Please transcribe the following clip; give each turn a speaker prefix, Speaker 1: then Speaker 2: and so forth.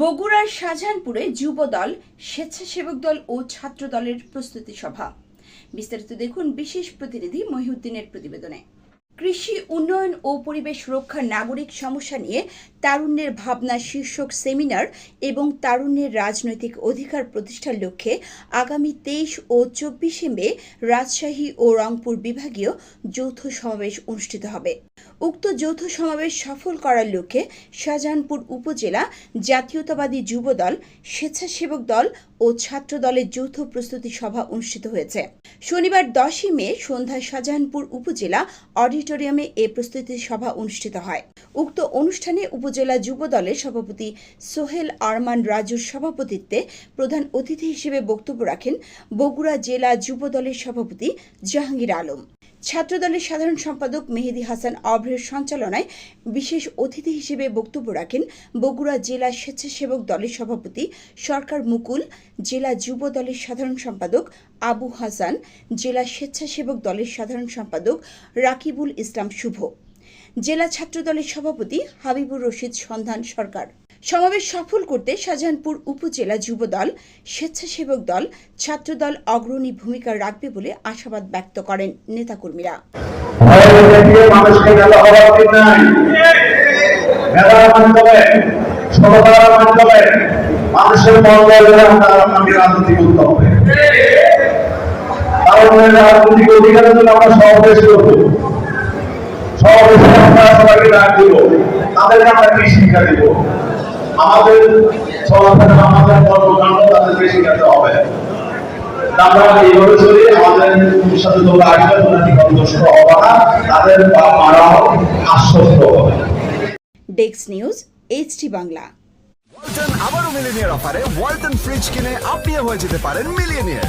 Speaker 1: বগুড়ার শাহজাহানপুরে যুব দল স্বেচ্ছাসেবক দল ও ছাত্র দলের প্রস্তুতি সভা। বিস্তারিত দেখুন বিশেষ প্রতিনিধি মহিউদ্দিনের প্রতিবেদনে। কৃষি উন্নয়ন ও পরিবেশ রক্ষা নাগরিক সমস্যা নিয়ে তারুণ্যের ভাবনা শীর্ষক সেমিনার এবং তারুণ্যের রাজনৈতিক অধিকার প্রতিষ্ঠার লক্ষ্যে আগামী তেইশ ও চব্বিশে মে রাজশাহী ও রংপুর বিভাগীয় যৌথ সমাবেশ অনুষ্ঠিত হবে। উক্ত যৌথ সমাবেশ সফল করার লক্ষ্যে শাহজাহানপুর উপজেলা জাতীয়তাবাদী যুবদল স্বেচ্ছাসেবক দল ও ছাত্র দলের যৌথ প্রস্তুতি সভা অনুষ্ঠিত হয়েছে। শনিবার দশই মে সন্ধ্যায় শাহজাহানপুর উপজেলা অডিটোরিয়ামে এ প্রস্তুতি সভা অনুষ্ঠিত হয়। উক্ত অনুষ্ঠানে উপজেলা যুব দলের সভাপতি সোহেল আরমান রাজুর সভাপতিত্বে প্রধান অতিথি হিসেবে বক্তব্য রাখেন বগুড়া জেলা যুব দলের সভাপতি জাহাঙ্গীর আলম। ছাত্রদলের সাধারণ সম্পাদক মেহেদি হাসান অভ্রের সঞ্চালনায় বিশেষ অতিথি হিসেবে বক্তব্য রাখেন বগুড়া জেলা স্বেচ্ছাসেবক দলের সভাপতি সরকার মুকুল, জেলা যুব দলের সাধারণ সম্পাদক আবু হাসান, জেলা স্বেচ্ছাসেবক দলের সাধারণ সম্পাদক রাকিবুল ইসলাম শুভ। জেলা ছাত্রদলের সভাপতি হাবিবুর রশিদ সন্ধান সরকার। সমাবেশ সফল করতে শাহজাহানপুর উপজেলা যুবদল স্বেচ্ছাসেবক দল ছাত্রদল অগ্রণী ভূমিকা রাখবে বলে আশাবাদ ব্যক্ত করেন নেতাকর্মীরা
Speaker 2: আমরা কি শিক্ষা আমাদের চলাফেরা আমাদের কর্মকাণ্ড তাদেরকে শিখাতে হবে। আমরা এইভাবে চলি আমাদের সাথে তোমরা আসবে তোমরা কি হবে না তাদের বাপ মারাও আশ্বস্ত হবে।
Speaker 1: Desk news HT Bangla
Speaker 3: Walton আবারও মিলিনিয়ার অফারে ওয়ালটন ফ্রিজ কিনে আপনিও হয়ে যেতে পারেন মিলিয়নিয়ার